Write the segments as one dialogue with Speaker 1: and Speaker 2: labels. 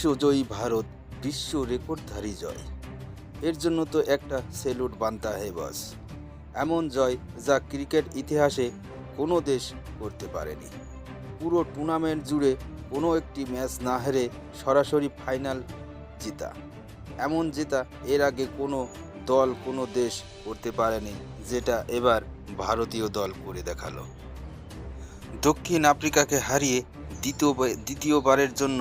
Speaker 1: বিশ্বজয়ী ভারত, বিশ্ব রেকর্ডধারী জয়। এর জন্য তো একটা সেলুট বানতা হে বস। এমন জয় যা ক্রিকেট ইতিহাসে কোনো দেশ করতে পারেনি। পুরো টুর্নামেন্ট জুড়ে কোনো একটি ম্যাচ না হেরে সরাসরি ফাইনাল জেতা। এমন জেতা এর আগে কোনো দল, কোনো দেশ করতে পারেনি যেটা এবার ভারতীয় দল করে দেখাল। দক্ষিণ আফ্রিকাকে হারিয়ে দ্বিতীয় দ্বিতীয়বারের জন্য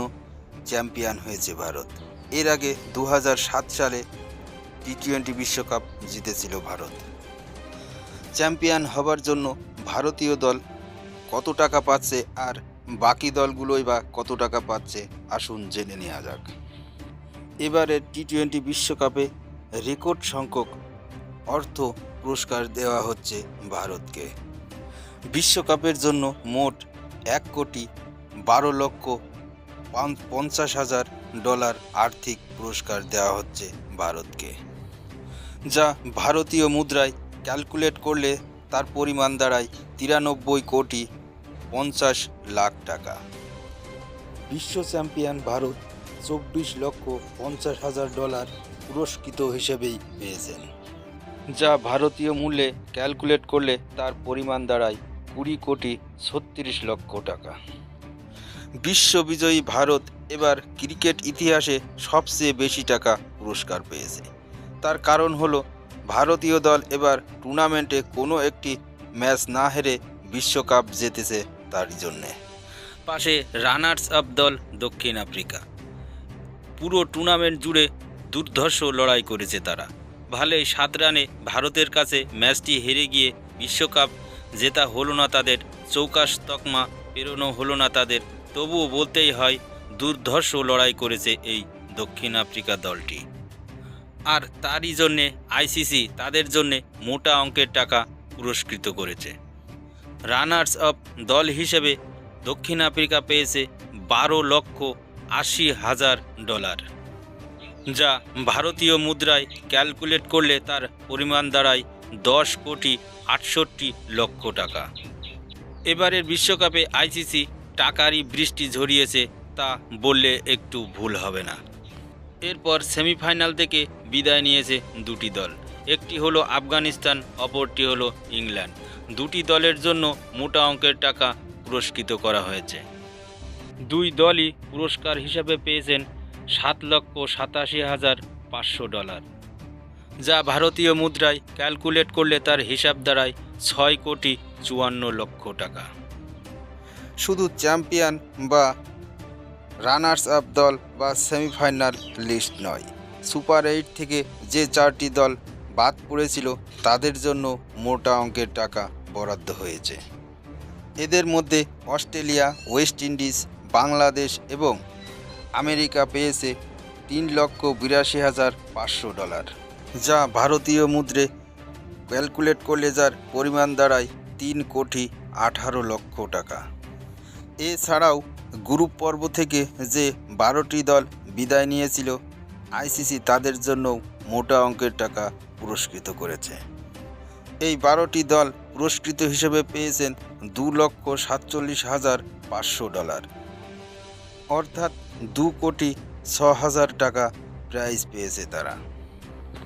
Speaker 1: চ্যাম্পিয়ন হয়েছে ভারত। এর আগে দু হাজার সাত সালে টি টোয়েন্টি বিশ্বকাপ জিতেছিল ভারত। চ্যাম্পিয়ন হবার জন্য ভারতীয় দল কত টাকা পাচ্ছে আর বাকি দলগুলোই বা কত টাকা পাচ্ছে, আসুন জেনে নেওয়া যাক। এবারের টি টোয়েন্টি বিশ্বকাপে রেকর্ড সংখ্যক অর্থ পুরস্কার দেওয়া হচ্ছে ভারতকে। বিশ্বকাপের জন্য মোট এক কোটি বারো লক্ষ পঞ্চাশ হাজার ডলার আর্থিক পুরস্কার দেওয়া হচ্ছে ভারতকে, যা ভারতীয় মুদ্রায় ক্যালকুলেট করলে তার পরিমাণ দাঁড়ায় তিরানব্বই কোটি পঞ্চাশ লাখ টাকা। বিশ্ব চ্যাম্পিয়ন ভারত চব্বিশ লক্ষ পঞ্চাশ হাজার ডলার পুরস্কৃত হিসেবেই পেয়েছেন, যা ভারতীয় মূল্যে ক্যালকুলেট করলে তার পরিমাণ দাঁড়ায় কুড়ি কোটি ছত্রিশ লক্ষ টাকা। বিশ্ববিজয়ী ভারত এবার ক্রিকেট ইতিহাসে সবচেয়ে বেশি টাকা পুরস্কার পেয়েছে। তার কারণ হলো, ভারতীয় দল এবার টুর্নামেন্টে কোনো একটি ম্যাচ না হেরে বিশ্বকাপ জেতেছে তার জন্যে। পাশে রানার্স আপ দল দক্ষিণ আফ্রিকা। পুরো টুর্নামেন্ট জুড়ে দুর্ধর্ষ লড়াই করেছে তারা। ভালোই সাত রানে ভারতের কাছে ম্যাচটি হেরে গিয়ে বিশ্বকাপ জেতা হলো না তাদের, চৌকাশ তকমা পেরোনো হলো না তাদের তবুও বলতেই হয়, দুর্ধর্ষ লড়াই করেছে এই দক্ষিণ আফ্রিকা দলটি। আর তারই জন্যে আইসিসি তাদের জন্যে মোটা অঙ্কের টাকা পুরস্কৃত করেছে। রানার্স আপ দল হিসেবে দক্ষিণ আফ্রিকা পেয়েছে বারো লক্ষ আশি হাজার ডলার, যা ভারতীয় মুদ্রায় ক্যালকুলেট করলে তার পরিমাণ দাঁড়ায় দশ কোটি আটষট্টি লক্ষ টাকা। এবারের বিশ্বকাপে আইসিসি টাকারই বৃষ্টি ঝরিয়েছে, তা বললে একটু ভুল হবে না। এরপর সেমিফাইনাল থেকে বিদায় নিয়েছে দুটি দল। একটি হলো আফগানিস্তান, অপরটি হলো ইংল্যান্ড। দুটি দলের জন্য মোটা অঙ্কের টাকা পুরস্কৃত করা হয়েছে। দুই দলই পুরস্কার হিসাবে পেয়েছেন সাত লক্ষ সাতাশি হাজার পাঁচশো ডলার। যা ভারতীয় মুদ্রায় ক্যালকুলেট করলে তার হিসাব দাঁড়ায় ছয় কোটি চুয়ান্ন লক্ষ টাকা। শুধু চ্যাম্পিয়ন বা রানার্স আপ দল বা সেমিফাইনাল লিস্ট নয়। সুপার এইট থেকে যে চারটি দল বাদ পড়েছিল, তাদের জন্য মোটা অঙ্কের টাকা বরাদ্দ হয়েছে। এদের মধ্যে অস্ট্রেলিয়া, ওয়েস্ট ইন্ডিজ, বাংলাদেশ এবং আমেরিকা পেয়েছে তিন লক্ষ বিরাশি হাজার পাঁচশো ডলার, যা ভারতীয় মুদ্রে ক্যালকুলেট করলে যার পরিমাণ দাঁড়ায় তিন কোটি আঠারো লক্ষ টাকা। এছাড়াও গ্রুপ পর্ব থেকে যে বারোটি দল বিদায় নিয়েছিল, আইসিসি তাদের জন্যও মোটা অঙ্কের টাকা পুরস্কৃত করেছে। এই বারোটি দল পুরস্কৃত হিসেবে পেয়েছেন দু লক্ষ সাতচল্লিশ হাজার পাঁচশো ডলার। অর্থাৎ দু কোটি ছ হাজার টাকা প্রাইজ পেয়েছে তারা।